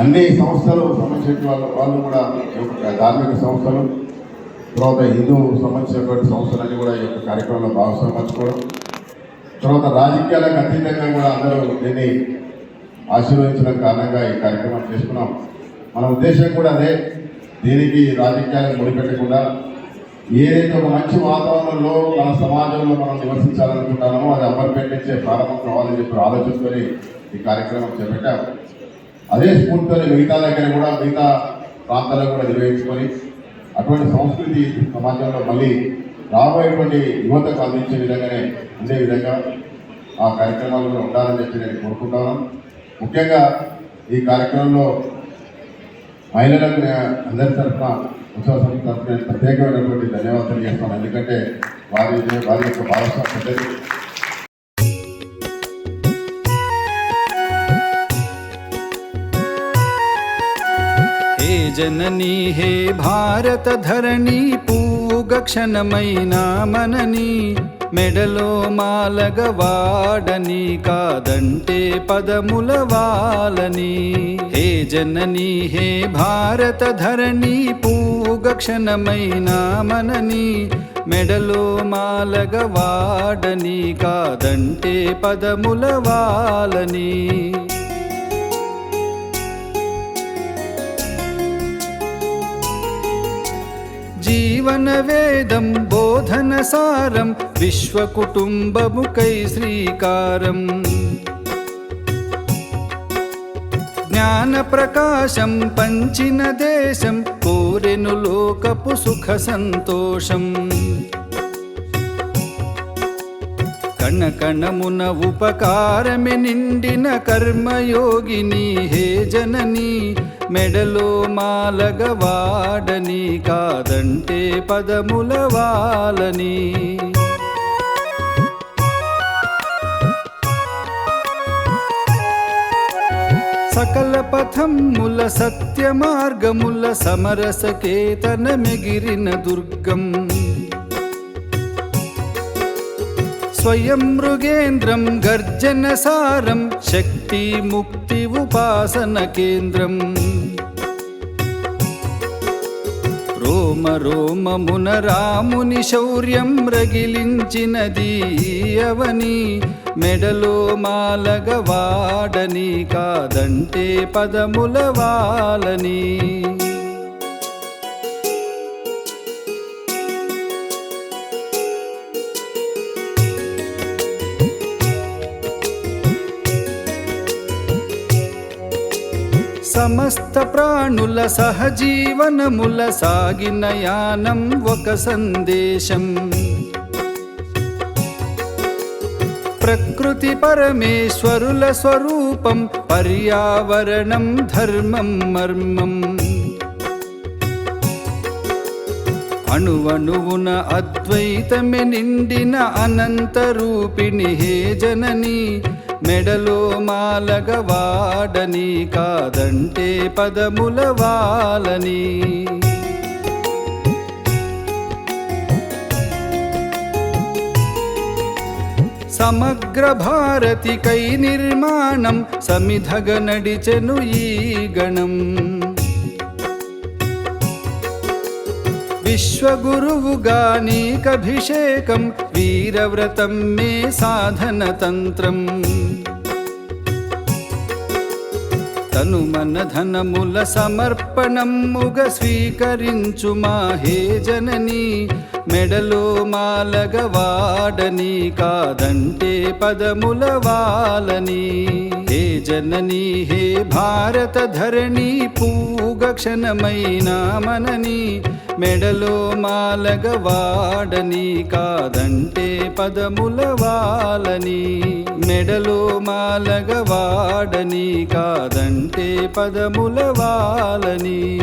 అన్ని సంస్థలు సంబంధించిన వాళ్ళు వాళ్ళు కూడా యొక్క ధార్మిక సంస్థలు తర్వాత హిందూ సంబంధించినటువంటి సంస్థలన్నీ కూడా ఈ యొక్క కార్యక్రమంలో భాగస్వామర్చుకోవడం తర్వాత రాజకీయాలకు అతీతంగా కూడా అందరూ దీన్ని ఆశీర్వదించడం కారణంగా ఈ కార్యక్రమం చేసుకున్నాం. మన ఉద్దేశం కూడా అదే. దీనికి రాజకీయాలకు ముడిపెట్టకుండా ఏదైతే ఒక మంచి వాతావరణంలో మన సమాజంలో మనం నివసించాలనుకుంటున్నామో అది అమర్పేట నుంచే ప్రారంభం కావాలని చెప్పి ఆలోచించుకొని ఈ కార్యక్రమం చేపట్టాం. అదే స్ఫూర్తితో మిగతా దగ్గర కూడా మిగతా ప్రాంతాల్లో కూడా నిర్వహించుకొని అటువంటి సంస్కృతి సమాజంలో మళ్ళీ రాబోయేటువంటి యువతకు అందించే విధంగానే ఉండే విధంగా ఆ కార్యక్రమాలు కూడా ఉండాలని చెప్పి నేను కోరుకుంటాను ముఖ్యంగా ఈ కార్యక్రమంలో మహిళలకు అందరి తరఫున ఉత్సవ సమితి తరఫున ప్రత్యేకమైనటువంటి ధన్యవాదాలు చేస్తాను ఎందుకంటే వారి వారి యొక్క భాగస్వామ్యం పెద్దది హే జననీ హే భారత ధరణి పూగ క్షణమైనా మెడలో మాలగవాడని కాదంటే పదముల వాలని హే జననీ హే భారత ధరణి పూగ క్షణమైనా మనని మెడలో మాలగవాడని కాదంటే పదముల వాలని జీవన వేదం బోధన సారం విశ్వ కుటుంబముకై శ్రీకారం. జ్ఞాన ప్రకాశం పంచిన దేశం కోరెను లోకపు సుఖ సంతోషం. కణ కణమున ఉపకారమే నిండిన కర్మయోగిని హే జనని మెడలో మాలగ వాడని పదంటే పదముల వాలని. సకల పథముల సత్య మార్గముల సమరస కేతన మెగిరిన దుర్గం. స్వయం మృగేంద్రం గర్జన సారం శక్తి ముక్తి ఉపాసన కేంద్రం. రోమ రోమమున రాముని శౌర్యం రగిలించినది అవని మెడలో మాలగవాడని కాదంటే పదముల వాలని. సమస్త ప్రాణుల సహజీవనముల సాగిన యానం ఒక సందేశం. ప్రకృతి పరమేశ్వరుల స్వరూపం పర్యావరణం ధర్మం మర్మం. అణువణువున అద్వైతమే నిండిన అనంత రూపిణి హే జననీ మెడలో మాలగ వాడని కాదంటే పదముల వాలని. సమగ్ర భారతికై నిర్మాణం సమిధగ నడిచెను ఈ గణం. విశ్వగురువుగా నీకభిషేకం వీరవ్రతం మే సాధన తంత్రం తను మన ధనముల సమర్పణముగ స్వీకరించు మాహే జనని మెడలో మాలగ వాడని కాదంటే పదముల వాలని. హే జనని హే భారత ధరణి పూగ క్షణమైనా మనని మెడలో మాలగవాడని కాదంటే పదముల వాలని. మెడలో మాలగవాడని కాదంటే పదముల వాలని.